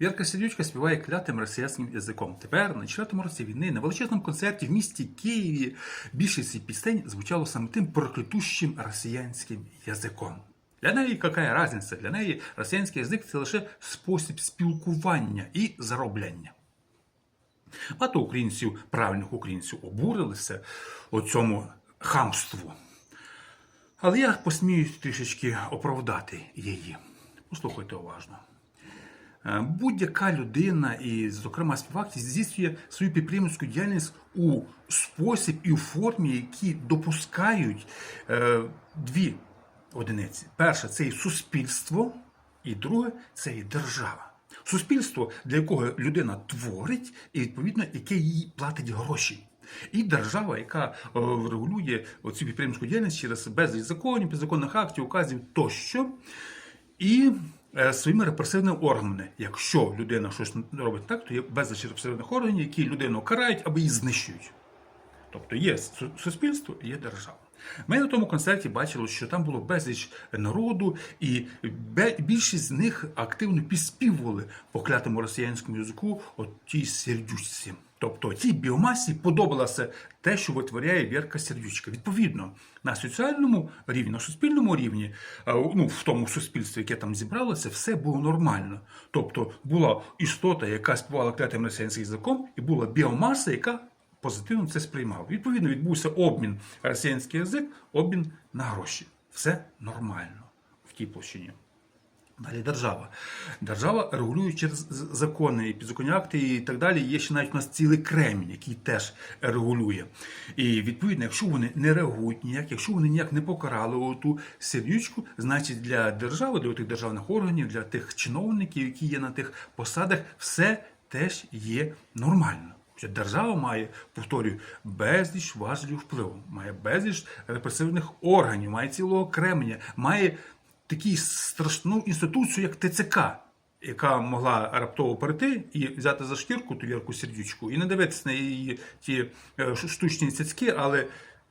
Вірка Сердючка співає клятим російським язиком. Тепер, на четвертому році війни, на величезному концерті в місті Києві більшість пісень звучало саме тим проклятущим росіянським язиком. Для неї яка різниця? Для неї росіянський язик це лише спосіб спілкування і заробляння. Багато українців, правильних українців, обурилися у цьому хамству. Але я посмію трішечки оправдати її. Послухайте уважно. Е, Будь-яка людина, і, зокрема, співак, здійснює свою підприємницьку діяльність у спосіб і у формі, які допускають е, дві одиниці. Перше це і суспільство, і друге це і держава. Суспільство, для якого людина творить, і відповідно, яке їй платить гроші. І держава, яка е, регулює цю підприємську діяльність через безліч законів, підзаконних актів, указів тощо. І своїми репресивними органами. Якщо людина щось робить так, то є безліч репресивних органів, які людину карають або її знищують. Тобто є су- суспільство, є держава. Ми на тому концерті бачили, що там було безліч народу, і більшість з них активно підспівували по клятому росіянському язику от тій сердючці. Тобто тій біомасі подобалося те, що витворяє Вірка Сердючка. Відповідно, на соціальному рівні, на суспільному рівні, е, ну в тому суспільстві, яке там зібралося, все було нормально. Тобто була істота, яка співала клятим росіянським язиком, і була біомаса, яка позитивно це сприймав. Відповідно, відбувся обмін росіянський язик, обмін на гроші. Все нормально в тій площині. Далі держава. Держава регулює через закони, і підзаконні акти і так далі. Є ще навіть у нас цілий кремінь, який теж регулює. І відповідно, якщо вони не реагують ніяк, якщо вони ніяк не покарали ту сердючку, значить для держави, для тих державних органів, для тих чиновників, які є на тих посадах, все теж є нормально. Держава має, повторюю, безліч важелів впливу, має безліч репресивних органів, має цілого кременя, має таку страшну інституцію, як ТЦК, яка могла раптово перейти і взяти за шкірку ту Вірку Сердючку і не дивитися на її ті е, штучні цяцьки, але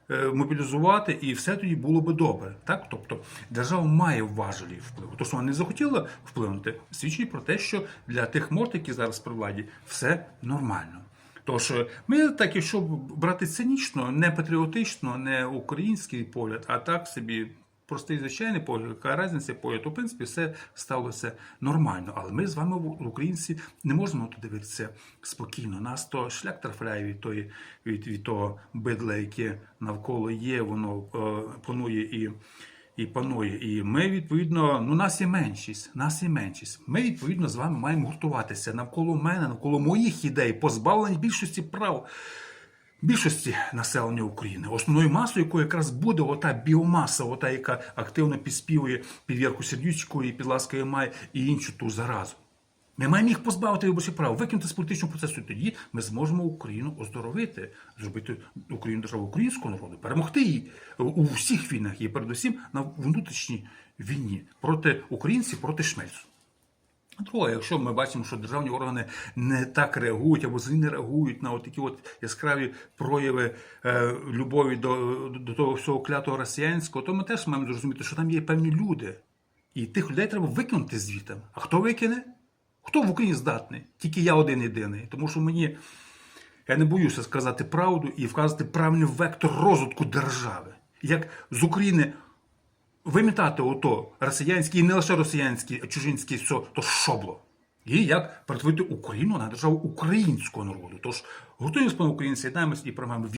е, мобілізувати, і все тоді було би добре. Так? Тобто держава має важелі впливу. То, що вона не захотіла вплинути, свідчить про те, що для тих морд, які зараз при владі, все нормально. Тож е, ми так, якщо брати цинічно, не патріотично, не український погляд, а так собі простий звичайний погляд, яка різниця погляд, то в принципі все сталося нормально. Але ми з вами, українці, не можемо тут дивитися спокійно. Нас то шлях трафляє від, тої, від, від того бидла, яке навколо є, воно е, панує і. І панує, і ми відповідно, ну нас є меншість, нас є меншість. Ми відповідно з вами маємо гуртуватися навколо мене, навколо моїх ідей, позбавлені більшості прав більшості населення України, основною масою, якою якраз буде ота біомаса, ота, яка активно підспівує під Вірку Сердючку і під ласкою має і іншу ту заразу. Ми маємо їх позбавити виборчих прав, викинути з політичного процесу. Тоді ми зможемо Україну оздоровити, зробити Україну державу українського народу, перемогти її у всіх війнах і передусім на внутрішній війні проти українців, проти шмельцу. Друге, якщо ми бачимо, що державні органи не так реагують або не реагують на такі от яскраві прояви е, любові до, до того всього клятого росіянського, то ми теж маємо зрозуміти, що там є певні люди. І тих людей треба викинути звідти. А хто викине? Хто в Україні здатний? Тільки я один єдиний. Тому що мені я не боюся сказати правду і вказати правильний вектор розвитку держави. Як з України вимітати ото росіянське, і не лише росіянське, а чужинське все, то шобло. І як перетворити Україну на державу українського народу. Тож готуємося, пане українці, єднаємось і приймаємо